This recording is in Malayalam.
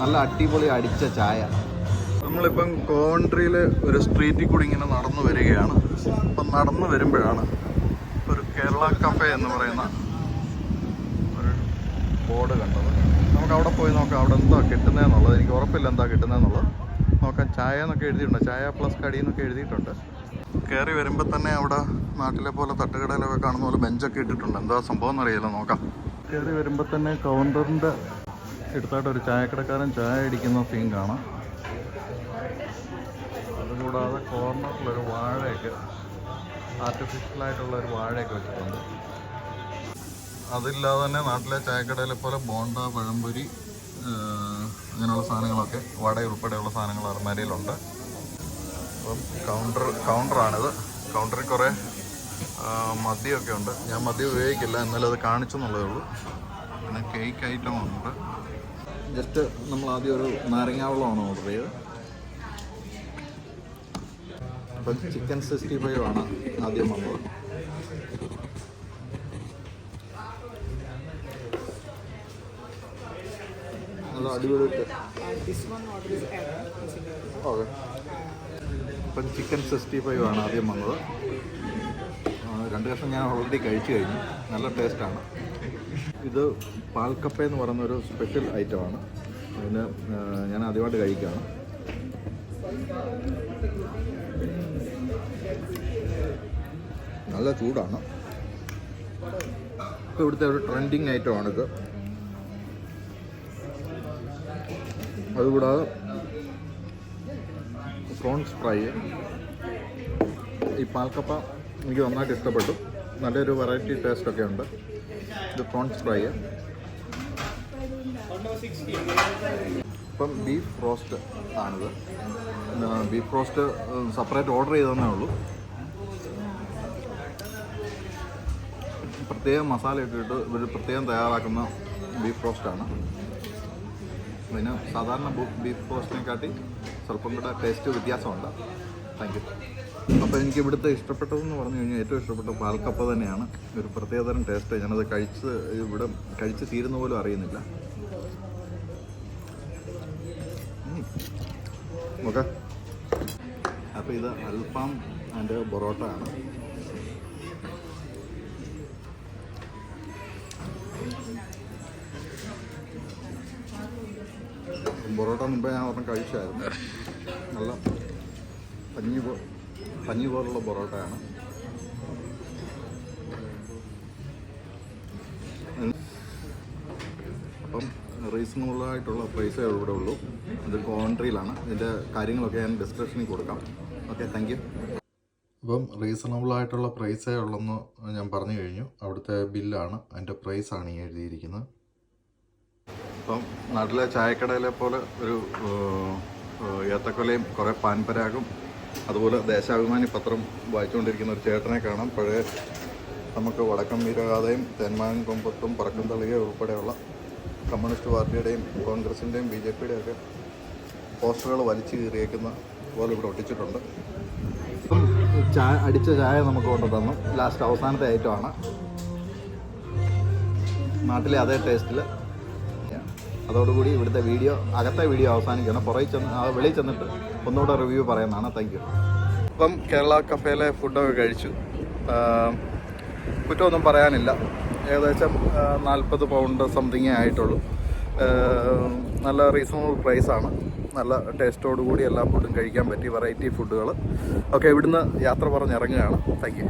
നല്ല അടിപൊളി അടിച്ച ചായ. നമ്മളിപ്പം കോൺട്രിയിൽ ഒരു സ്ട്രീറ്റിൽ കൂടി ഇങ്ങനെ നടന്നു വരികയാണ്. അപ്പം നടന്നു വരുമ്പോഴാണ് ഒരു കേരള കഫേ എന്ന് പറയുന്ന ഒരു ബോർഡ് കണ്ടത്. നമുക്ക് അവിടെ പോയി നോക്കാം അവിടെ എന്താ കിട്ടുന്നതെന്നുള്ളത്. എനിക്ക് ഉറപ്പില്ല എന്താ കിട്ടുന്നതെന്നുള്ളത്. നോക്കാം ചായ എന്നൊക്കെ എഴുതിയിട്ടുണ്ട്. ചായ പ്ലസ് കടി എന്നൊക്കെ എഴുതിയിട്ടുണ്ട്. കയറി വരുമ്പോൾ തന്നെ അവിടെ നാട്ടിലെ പോലെ തട്ടുകടയിലൊക്കെ കാണുന്ന പോലെ ബെഞ്ചൊക്കെ ഇട്ടിട്ടുണ്ട്. എന്താ സംഭവം എന്നറിയില്ല നോക്കാം. കയറി വരുമ്പോൾ തന്നെ കൗണ്ടറിന്റെ എടുത്തായിട്ട് ഒരു ചായക്കടക്കാരൻ ചായ അടിക്കുന്ന സീൻ കാണാം. അതുകൂടാതെ കോർണറിലൊരു വാഴയൊക്കെ ആർട്ടിഫിഷ്യലായിട്ടുള്ള ഒരു വാഴയൊക്കെ വെച്ചിട്ടുണ്ട്. അതില്ലാതെ തന്നെ നാട്ടിലെ ചായക്കടയിലെ പോലെ ബോണ്ട പഴംപൊരി അങ്ങനെയുള്ള സാധനങ്ങളൊക്കെ വട ഉൾപ്പെടെയുള്ള സാധനങ്ങൾ അർമാരിയിലുണ്ട് അപ്പം കൗണ്ടർ കൗണ്ടറാണിത് കൗണ്ടറിൽ കുറേ മദ്യമൊക്കെ ഉണ്ട്. ഞാൻ മദ്യം ഉപയോഗിക്കില്ല എന്നാലും അത് കാണിച്ചെന്നുള്ളതേ ഉള്ളൂ. പിന്നെ കേക്ക് ഐറ്റം ഉണ്ട്. ജസ്റ്റ് നമ്മൾ ആദ്യം ഒരു നാരങ്ങാവെള്ളമാണ് ഓർഡർ ചെയ്തത്. അപ്പം ചിക്കൻ സിക്സ്റ്റി ഫൈവ് ആണ് ആദ്യം വന്നത്. നല്ല അടിപൊളി This one order is add. Okay അപ്പം ചിക്കൻ സിക്സ്റ്റി ഫൈവ് ആണ് ആദ്യം വന്നത്. രണ്ട് കഷ്ണം ഞാൻ ഓൾറെഡി കഴിച്ചു കഴിഞ്ഞു. നല്ല ടേസ്റ്റാണ് ഇത് പാൽക്കപ്പ എന്ന് പറയുന്ന ഒരു സ്പെഷ്യൽ ഐറ്റമാണ് അതിന് ഞാൻ ആദ്യമായിട്ട് കഴിക്കുകയാണ്. നല്ല ചൂടാണ്. ഇപ്പോൾ ഇവിടുത്തെ ഒരു ട്രെൻഡിങ് ഐറ്റമാണിത് അതുകൂടാതെ പ്രോൺസ് ഫ്രൈ ഈ പാൽക്കപ്പ എനിക്ക് നന്നായിട്ട് ഇഷ്ടപ്പെട്ടു. നല്ലൊരു വെറൈറ്റി ടേസ്റ്റ് ഒക്കെ ഉണ്ട്. ഇത് പ്രോൺസ് ഫ്രൈ ഇപ്പം ബീഫ് റോസ്റ്റ് ആണിത്. ബീഫ് റോസ്റ്റ് സെപ്പറേറ്റ് ഓർഡർ ചെയ്തതന്നേ ഉള്ളൂ. പ്രത്യേകം മസാല ഇട്ടിട്ട് ഇവർ പ്രത്യേകം തയ്യാറാക്കുന്ന ബീഫ് റോസ്റ്റാണ് അതിന് സാധാരണ ബീഫ് റോസ്റ്റിനെക്കാട്ടി സ്വല്പം കൂടെ ടേസ്റ്റ് വ്യത്യാസമുണ്ട്. താങ്ക് യു അപ്പോൾ എനിക്ക് ഇവിടുത്തെ ഇഷ്ടപ്പെട്ടതെന്ന് പറഞ്ഞു കഴിഞ്ഞാൽ ഏറ്റവും ഇഷ്ടപ്പെട്ട പാൽക്കപ്പ തന്നെയാണ്. ഒരു പ്രത്യേകതരം ടേസ്റ്റ് ഞാനത് കഴിച്ച് ഇവിടെ കഴിച്ച് തീരുന്ന പോലും അറിയുന്നില്ല. ഓക്കെ അപ്പോൾ ഇത് അൽഫാം ആൻഡ് പൊറോട്ട ആണ്. പൊറോട്ട മുമ്പേ ഞാൻ ഒരെണ്ണം കഴിച്ചായിരുന്നു. നല്ല പഞ്ഞി പഞ്ഞി പോലുള്ള പൊറോട്ടയാണ്. അപ്പം റീസണബിളായിട്ടുള്ള പ്രൈസേ ഇവിടെ ഉള്ളൂ. ഇത് കോൺട്രിയിലാണ്. ഇതിന്റെ കാര്യങ്ങളൊക്കെ ഞാൻ ഡിസ്ക്രിപ്ഷനിൽ കൊടുക്കാം. ഓക്കെ താങ്ക് അപ്പം റീസണബിൾ ആയിട്ടുള്ള പ്രൈസേ ഉള്ളെന്ന് ഞാൻ പറഞ്ഞു കഴിഞ്ഞു. അവിടുത്തെ ബില്ലാണ് അതിന്റെ പ്രൈസാണ് ഈ എഴുതിയിരിക്കുന്നത്. അപ്പം നാട്ടിലെ ചായക്കടയിലെ പോലെ ഒരു ഏത്തക്കൊലയും കുറേ പാൻപരാഗും അതുപോലെ ദേശാഭിമാനി പത്രം വായിച്ചുകൊണ്ടിരിക്കുന്ന ഒരു ചേട്ടനെ കാണാം. പഴയ നമുക്ക് വടക്കം വീരഗാഥയും തേന്മാൻ കൊമ്പത്തും പറക്കം തളിക ഉൾപ്പെടെയുള്ള കമ്മ്യൂണിസ്റ്റ് പാർട്ടിയുടെയും കോൺഗ്രസിന്റെയും ബി ജെ പിയുടെയും ഒക്കെ പോസ്റ്ററുകൾ വലിച്ചു കീറിയേക്കുന്ന പോലെ ഇവിടെ ഒട്ടിച്ചിട്ടുണ്ട്. ചായ അടിച്ച ചായ നമുക്ക് കൊണ്ടു തന്നു. ലാസ്റ്റ് അവസാനത്തെ ഐറ്റമാണ് നാട്ടിലെ അതേ ടേസ്റ്റിൽ അതോടുകൂടി ഇവിടുത്തെ വീഡിയോ അകത്തെ വീഡിയോ അവസാനിക്കണം പുറകിൽ ചെന്ന് വെളിയിൽ ചെന്നിട്ട് ഒന്നുകൂടെ റിവ്യൂ പറയുന്നതാണ് താങ്ക് യു ഇപ്പം കേരള കഫേയിലെ ഫുഡൊക്കെ കഴിച്ചു. കുറ്റമൊന്നും പറയാനില്ല. ഏകദേശം നാൽപ്പത് പൗണ്ട് സംതിങ്ങേ ആയിട്ടുള്ളൂ. നല്ല റീസണബിൾ പ്രൈസാണ് നല്ല ടേസ്റ്റോടുകൂടി എല്ലാ ഫുഡും കഴിക്കാൻ പറ്റി വെറൈറ്റി ഫുഡുകൾ ഒക്കെ ഇവിടുന്ന് യാത്ര പറഞ്ഞിറങ്ങുകയാണ് താങ്ക് യു